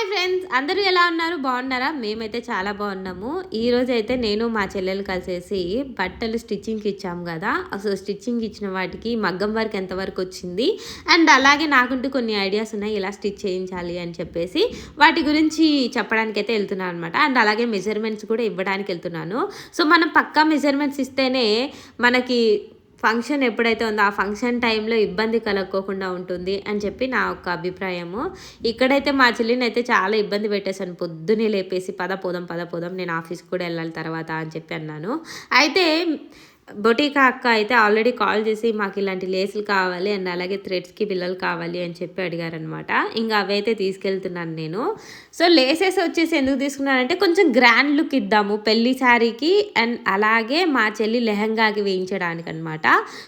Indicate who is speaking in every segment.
Speaker 1: Hi friends అందరూ ఎలా ఉన్నారు? బాగున్నారా? మేమైతే చాలా బాగున్నాము. ఈరోజు అయితే నేను మా చెల్లెలు కలిసేసి బట్టలు స్టిచ్చింగ్కి ఇచ్చాము కదా. అసలు స్టిచ్చింగ్ ఇచ్చిన వాటికి మగ్గం వర్క్ ఎంతవరకు వచ్చింది? అండ్ అలాగే నాకుంటూ కొన్ని ఐడియాస్ ఉన్నాయి. ఇలా స్టిచ్ చేయించాలి అని చెప్పేసి వాటి గురించి చెప్పడానికి అయితే వెళ్తున్నాను అనమాట అండ్ అలాగే మెజర్మెంట్స్ కూడా ఇవ్వడానికి వెళ్తున్నాను. సో మనం పక్కా మెజర్మెంట్స్ ఇస్తేనే మనకి ఫంక్షన్ ఎప్పుడైతే ఉందో ఆ ఫంక్షన్ టైంలో ఇబ్బంది కలగకోకుండా ఉంటుంది అని చెప్పి నా యొక్క అభిప్రాయము. ఇక్కడైతే మా చెల్లిని అయితే చాలా ఇబ్బంది పెట్టేశాను. పొద్దునే లేపేసి పద పోదాం పద పోదాం నేను ఆఫీస్కి కూడా వెళ్ళాలి తర్వాత అని చెప్పి అన్నాను. అయితే బొటీకా అక్క అయితే ఆల్రెడీ కాల్ చేసి మాకు ఇలాంటి లేసులు కావాలి అండ్ అలాగే థ్రెడ్స్కి పిల్లలు కావాలి అని చెప్పి అడిగారనమాట ఇంకా అవైతే తీసుకెళ్తున్నాను నేను. సో లేసెస్ వచ్చేసి ఎందుకు తీసుకున్నానంటే కొంచెం గ్రాండ్ లుక్ ఇద్దాము పెళ్ళి శారీకి అండ్ అలాగే మా చెల్లి లెహంగాకి వేయించడానికి అనమాట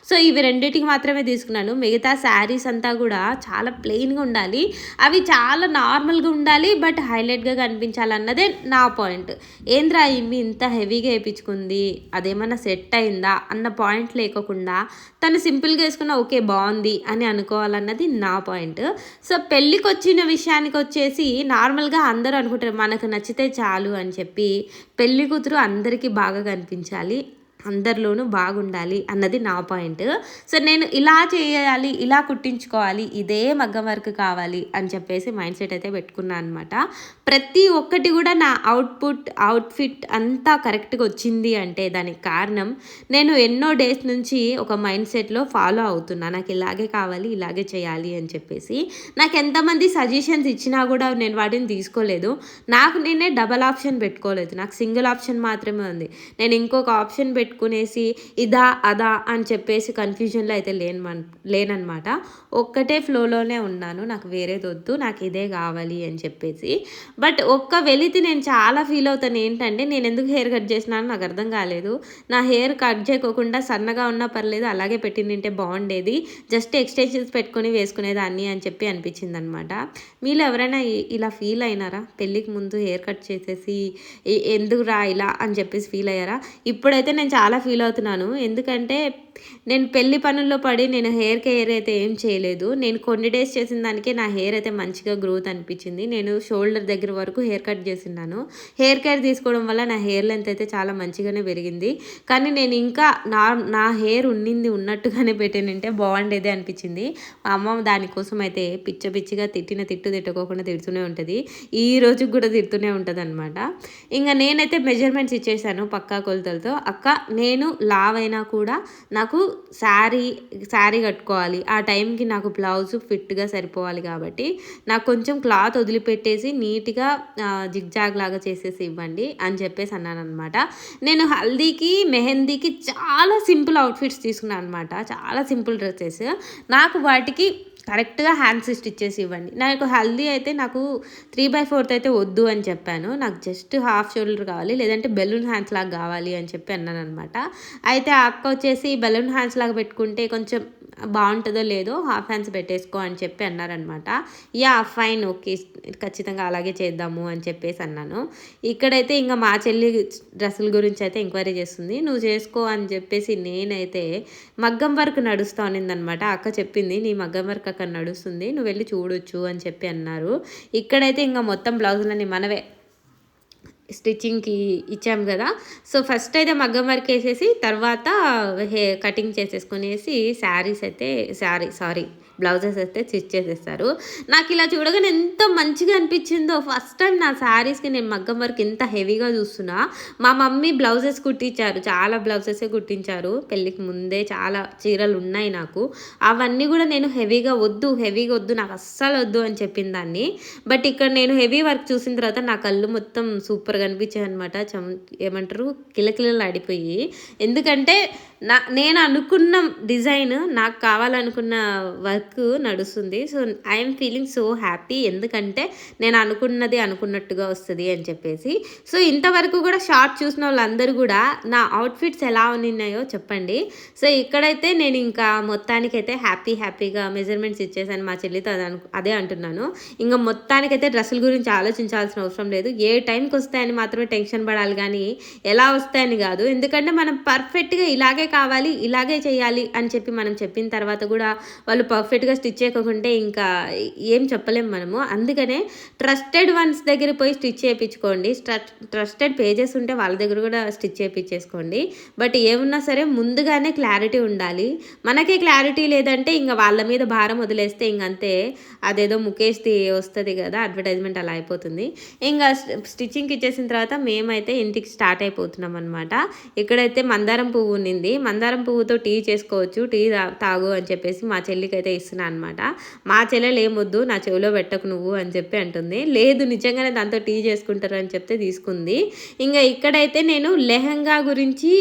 Speaker 1: సో ఇవి రెండింటికి మాత్రమే తీసుకున్నాను. మిగతా శారీస్ అంతా కూడా చాలా ప్లెయిన్గా ఉండాలి. అవి చాలా నార్మల్గా ఉండాలి బట్ హైలైట్గా కనిపించాలన్నదే నా పాయింట్. ఏంద్రా ఇమ్మి ఇంత హెవీగా వేయించుకుంది? అదేమన్నా సెట్ అయిందా? అన్న పాయింట్ లేకుండా తను సింపుల్గా వేసుకున్న ఓకే బాగుంది అని అనుకోవాలన్నది నా పాయింట్ సో పెళ్ళికి వచ్చిన విషయానికి వచ్చేసి నార్మల్గా అందరూ అనుకుంటారు మనకు నచ్చితే చాలు అని చెప్పి పెళ్ళి కూతురు అందరికీ బాగా కనిపించాలి. అందరిలోనూ బాగుండాలి అన్నది నా పాయింట్ సో నేను ఇలా చేయాలి ఇలా కుట్టించుకోవాలి ఇదే మగ్గం వర్క్ కావాలి అని చెప్పేసి మైండ్ సెట్ అయితే పెట్టుకున్నాను అనమాట ప్రతి ఒక్కటి కూడా నా అవుట్పుట్ అవుట్ఫిట్ అంతా కరెక్ట్గా వచ్చింది అంటే దానికి కారణం నేను ఎన్నో డేస్ నుంచి ఒక మైండ్ సెట్లో ఫాలో అవుతున్నా. నాకు ఇలాగే కావాలి ఇలాగే చేయాలి అని చెప్పేసి. నాకు ఎంతమంది సజెషన్స్ ఇచ్చినా కూడా నేను వాటిని తీసుకోలేదు. నాకు నేనే డబల్ ఆప్షన్ పెట్టుకోలేదు. నాకు సింగిల్ ఆప్షన్ మాత్రమే ఉంది. నేను ఇంకొక ఆప్షన్ పెట్టు పెట్టుకునేసి ఇదా అదా అని చెప్పేసి కన్ఫ్యూజన్లో అయితే లేను లేనమాట ఒక్కటే ఫ్లోలోనే ఉన్నాను. నాకు వేరేది వద్దు నాకు ఇదే కావాలి అని చెప్పేసి. బట్ ఒక్క వెళితే నేను చాలా ఫీల్ అవుతాను. ఏంటంటే నేను ఎందుకు హెయిర్ కట్ చేసినానో నాకు అర్థం కాలేదు. నా హెయిర్ కట్ చేయకోకుండా సన్నగా ఉన్నా పర్లేదు అలాగే పెట్టి నింటే బాగుండేది. జస్ట్ ఎక్స్టెన్షన్స్ పెట్టుకొని వేసుకునేదాన్ని అని చెప్పి అనిపించింది అనమాట మీలో ఎవరైనా ఇలా ఫీల్ అయినారా? పెళ్ళికి ముందు హెయిర్ కట్ చేసేసి ఎందుకు రా ఇలా? అని చెప్పేసి ఫీల్ అయ్యారా? ఇప్పుడైతే నేను చాలా ఫీల్ అవుతున్నాను. ఎందుకంటే నేను పెళ్ళి పనుల్లో పడి నేను హెయిర్ కేర్ అయితే ఏం చేయలేదు. నేను కొన్ని డేస్ చేసిన దానికే నా హెయిర్ అయితే మంచిగా గ్రోత్ అనిపించింది. నేను షోల్డర్ దగ్గర వరకు హెయిర్ కట్ చేసిన్నాను. హెయిర్ కేర్ తీసుకోవడం వల్ల నా హెయిర్ లెంత్ అయితే చాలా మంచిగానే పెరిగింది. కానీ నేను ఇంకా నా నా హెయిర్ ఉన్నింది ఉన్నట్టుగానే పెట్టానంటే బాగుండేది అనిపించింది. మా అమ్మ దానికోసం అయితే పిచ్చ పిచ్చిగా తిట్టిన తిట్టు తిట్టుకోకుండా తిడుతూనే ఉంటుంది. ఈ రోజుకి కూడా తిడుతూనే ఉంటుంది అనమాట ఇంకా నేనైతే మెజర్మెంట్స్ ఇచ్చేసాను పక్కా కొలతలతో. అక్క నేను లావ్ అయినా కూడా నాకు శారీ శారీ కట్టుకోవాలి. ఆ టైంకి నాకు బ్లౌజ్ ఫిట్గా సరిపోవాలి కాబట్టి నాకు కొంచెం క్లాత్ వదిలిపెట్టేసి నీట్గా జిగ్జాగ్ లాగా చేసేసి ఇవ్వండి అని చెప్పేసి అన్నాను అనమాట నేను హల్దీకి మెహందీకి చాలా సింపుల్ అవుట్ఫిట్స్ తీసుకున్నాను అనమాట చాలా సింపుల్ డ్రెస్సెస్. నాకు వాటికి కరెక్ట్గా హ్యాండ్స్ స్టిచ్చెస్ ఇవ్వండి నాకు హల్దీ అయితే నాకు త్రీ బై ఫోర్త్ అయితే వద్దు అని చెప్పాను. నాకు జస్ట్ హాఫ్ షోల్డర్ కావాలి లేదంటే బెలూన్ హ్యాండ్స్ లాగా కావాలి అని చెప్పి అన్నాను అనమాట అయితే ఆ అక్క వచ్చేసి బెలూన్ హ్యాండ్స్ లాగా పెట్టుకుంటే కొంచెం బాగుంటుందో లేదో హాఫ్ హ్యాండ్స్ పెట్టేసుకో అని చెప్పి అన్నారనమాట. యా ఫైన్ ఓకే ఖచ్చితంగా అలాగే చేద్దాము అని చెప్పేసి అన్నాను. ఇక్కడైతే ఇంకా మా చెల్లి డ్రెస్సుల గురించి అయితే ఎంక్వైరీ చేస్తుంది. నువ్వు చేసుకో అని చెప్పేసి నేనైతే మగ్గం వర్క్ నడుస్తా ఉన్నిందనమాట అక్క చెప్పింది నీ మగ్గం వర్క్ అక్కడ నడుస్తుంది నువ్వు వెళ్ళి చూడొచ్చు అని చెప్పి అన్నారు. ఇక్కడైతే ఇంకా మొత్తం బ్లౌజులన్నీ మనవే. స్టిచ్చింగ్కి ఇచ్చాం కదా. సో ఫస్ట్ అయితే మగ్గం వర్క్ వేసేసి తర్వాత హే కటింగ్ చేసేసుకునేసి శారీస్ అయితే శారీ సారీ బ్లౌజెస్ అయితే స్టిచ్ చేసేస్తారు. నాకు ఇలా చూడగానే ఎంత మంచిగా అనిపించిందో. ఫస్ట్ టైం నా శారీస్కి నేను మగ్గం వర్క్ ఎంత హెవీగా చూస్తున్నా. మా మమ్మీ బ్లౌజెస్ కుట్టించారు. చాలా బ్లౌజెసే కుట్టించారు. పెళ్ళికి ముందే చాలా చీరలు ఉన్నాయి నాకు. అవన్నీ కూడా నేను హెవీగా వద్దు హెవీగా వద్దు నాకు అస్సలు వద్దు అని చెప్పిన దాన్ని. బట్ ఇక్కడ నేను హెవీ వర్క్ చూసిన తర్వాత నా కళ్ళు మొత్తం సూపర్గా అనిపించాయి అనమాట చం ఏమంటారు? కిలకిలలు ఆడిపోయి. ఎందుకంటే నా నేను అనుకున్న డిజైన్ నాకు కావాలనుకున్న వర్క్ నడుస్తుంది. So I'm feeling so happy ఎందుకంటే నేను అనుకున్నది అనుకున్నట్టుగా వస్తుంది అని చెప్పేసి. సో ఇంతవరకు కూడా షార్ట్ చూసిన వాళ్ళందరూ కూడా నా అవుట్ఫిట్స్ ఎలా ఉన్నాయో చెప్పండి. సో ఇక్కడైతే నేను ఇంకా మొత్తానికైతే హ్యాపీ హ్యాపీగా మెజర్మెంట్స్ ఇచ్చేసాను మా చెల్లితో. అది అదే అంటున్నాను. ఇంకా మొత్తానికైతే డ్రెస్సుల గురించి ఆలోచించాల్సిన అవసరం లేదు. ఏ టైంకి వస్తాయని మాత్రమే టెన్షన్ పడాలి కానీ ఎలా వస్తాయని కాదు. ఎందుకంటే మనం పర్ఫెక్ట్గా ఇలాగే కావాలి ఇలాగే చేయాలి అని చెప్పి మనం చెప్పిన తర్వాత కూడా వాళ్ళు పర్ఫెక్ట్ పర్ఫెక్ట్గా స్టిచ్ చేయకుంటే ఇంకా ఏం చెప్పలేము మనము. అందుకనే ట్రస్టెడ్ వన్స్ దగ్గర పోయి స్టిచ్ చేయించుకోండి. ట్రస్టెడ్ పేజెస్ ఉంటే వాళ్ళ దగ్గర కూడా స్టిచ్ చేయించేసుకోండి. బట్ ఏమున్నా సరే ముందుగానే క్లారిటీ ఉండాలి. మనకే క్లారిటీ లేదంటే ఇంకా వాళ్ళ మీద భారం వదిలేస్తే ఇంకంతే అదేదో ముఖేష్ది వస్తుంది కదా అడ్వర్టైజ్మెంట్ అలా అయిపోతుంది. ఇంకా స్టిచ్చింగ్కి ఇచ్చేసిన తర్వాత మేమైతే ఇంటికి స్టార్ట్ అయిపోతున్నాం అనమాట ఇక్కడైతే మందారం పువ్వు ఉన్నింది. మందారం పువ్వుతో టీ చేసుకోవచ్చు. టీ తాగు అని చెప్పేసి మా చెల్లికి అయితే చేస్తున్నా అనమాట మా చెల్లెలు ఏమొద్దు నా చెవిలో పెట్టకు నువ్వు అని చెప్పి అంటుంది. లేదు నిజంగానే దాంతో టీ చేసుకుంటారు అని చెప్తే తీసుకుంది. ఇంకా ఇక్కడైతే నేను లెహంగా గురించి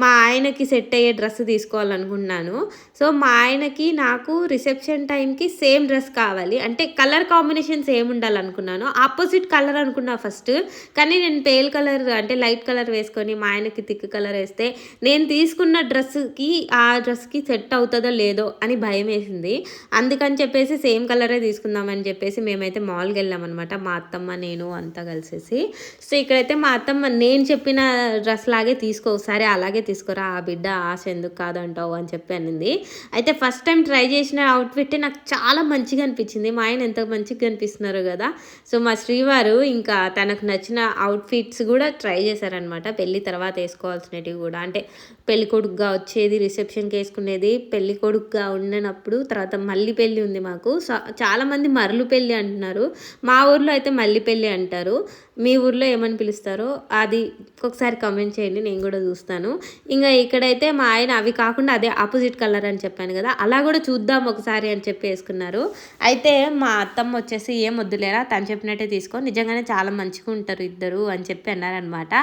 Speaker 1: మా ఆయనకి సెట్ అయ్యే డ్రెస్ తీసుకోవాలనుకున్నాను సో మా ఆయనకి నాకు రిసెప్షన్ టైంకి సేమ్ డ్రెస్ కావాలి. అంటే కలర్ కాంబినేషన్ సేమ్ ఉండాలనుకున్నాను ఆపోజిట్ కలర్ అనుకున్నా ఫస్ట్. కానీ నేను పేల్ కలర్ అంటే లైట్ కలర్ వేసుకొని మా ఆయనకి థిక్ కలర్ వేస్తే నేను తీసుకున్న డ్రెస్కి ఆ డ్రెస్కి సెట్ అవుతుందో లేదో అని భయం వేసింది. అందుకని చెప్పేసి సేమ్ కలరే తీసుకుందామని చెప్పేసి మేమైతే మాల్కి వెళ్ళామన్నమాట మా అత్తమ్మ నేను అంతా కలిసేసి. సో ఇక్కడైతే మా అత్తమ్మ నేను చెప్పిన డ్రెస్ లాగే తీసుకో ఒకసారి అలాగే తీసుకోరా తీసుకురా ఆ బిడ్డ ఆశ ఎందుకు కాదంటావు అని చెప్పి అనింది. అయితే ఫస్ట్ టైం ట్రై చేసిన అవుట్ఫిట్ నాకు చాలా మంచిగా అనిపించింది. మా ఆయన ఎంత మంచిగా కనిపిస్తున్నారు కదా. సో మా శ్రీవారు ఇంకా తనకు నచ్చిన అవుట్ఫిట్స్ కూడా ట్రై చేశారనమాట పెళ్ళి తర్వాత వేసుకోవాల్సినవి కూడా. అంటే పెళ్ళికొడుకుగా వచ్చేది రిసెప్షన్కి వేసుకునేది పెళ్ళికొడుకుగా ఉండినప్పుడు తర్వాత మళ్ళీ పెళ్ళి ఉంది మాకు. చాలామంది మరలు పెళ్ళి అంటున్నారు. మా ఊర్లో అయితే మల్లి పెళ్ళి అంటారు. మీ ఊర్లో ఏమని పిలుస్తారో అది ఒకసారి కమెంట్ చేయండి నేను కూడా చూస్తాను. ఇంకా ఇక్కడైతే మా ఆయన అవి కాకుండా అదే ఆపోజిట్ కలర్ అని చెప్పాను కదా అలా కూడా చూద్దాం ఒకసారి అని చెప్పి వేసుకున్నారు. అయితే మా అత్తమ్మ వచ్చేసి ఏం వద్దులేరా తను చెప్పినట్టే తీసుకో నిజంగానే చాలా మంచిగా ఉంటారు ఇద్దరు అని చెప్పి అన్నారనమాట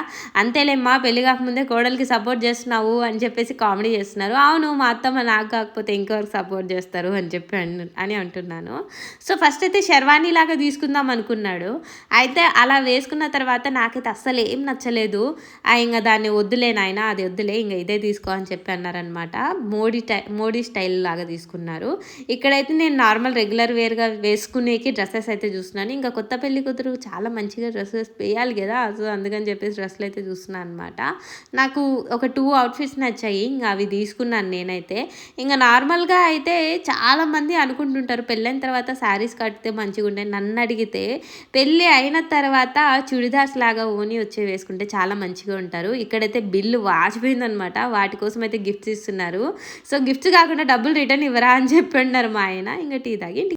Speaker 1: మా పెళ్ళి కాకముందే కోడలికి సపోర్ట్ చేస్తున్నావు అని చెప్పేసి కామెడీ చేస్తున్నారు. అవును మా అత్తమ్మ నాకు కాకపోతే ఇంకెవరికి సపోర్ట్ చేస్తారు అని చెప్పి అని అంటున్నాను. సో ఫస్ట్ అయితే శర్వాణి లాగా తీసుకుందాం అనుకున్నాడు. అయితే అలా వేసుకున్న తర్వాత నాకైతే అస్సలు ఏం నచ్చలేదు. ఇంకా దాన్ని వద్దులే నాయన అది వద్దులే ఇంకా ఇదే తీసుకో అని చెప్పి అన్నారనమాట మోడీ టై మోడీ స్టైల్ లాగా తీసుకున్నారు. ఇక్కడైతే నేను నార్మల్ రెగ్యులర్ వేర్గా వేసుకునేకి డ్రెస్సెస్ అయితే చూస్తున్నాను. ఇంకా కొత్త పెళ్ళి కూతురు చాలా మంచిగా డ్రెస్సెస్ వేయాలి కదా సో అందుకని చెప్పేసి డ్రెస్సులు అయితే చూస్తున్నాను అనమాట నాకు ఒక టూ అవుట్ఫిట్స్ నచ్చాయి ఇంకా అవి తీసుకున్నాను నేనైతే. ఇంకా నార్మల్గా అయితే చాలామంది అనుకుంటుంటారు పెళ్ళైన తర్వాత శారీస్ కడితే మంచిగా ఉంటాయి నన్ను అడిగితే పెళ్ళి అయిన తర్వాత చుడిదార్స్ లాగా ఓని వచ్చే వేసుకుంటే చాలా మంచిగా ఉంటారు. ఇక్కడైతే బిల్లు వాచిపోయిందనమాట. వాటి కోసం అయితే గిఫ్ట్స్ ఇస్తున్నారు. సో గిఫ్ట్స్ కాకుండా డబ్బులు రిటర్న్ ఇవ్వరా అని చెప్పి మా ఆయన. ఇంకా టీ తాగి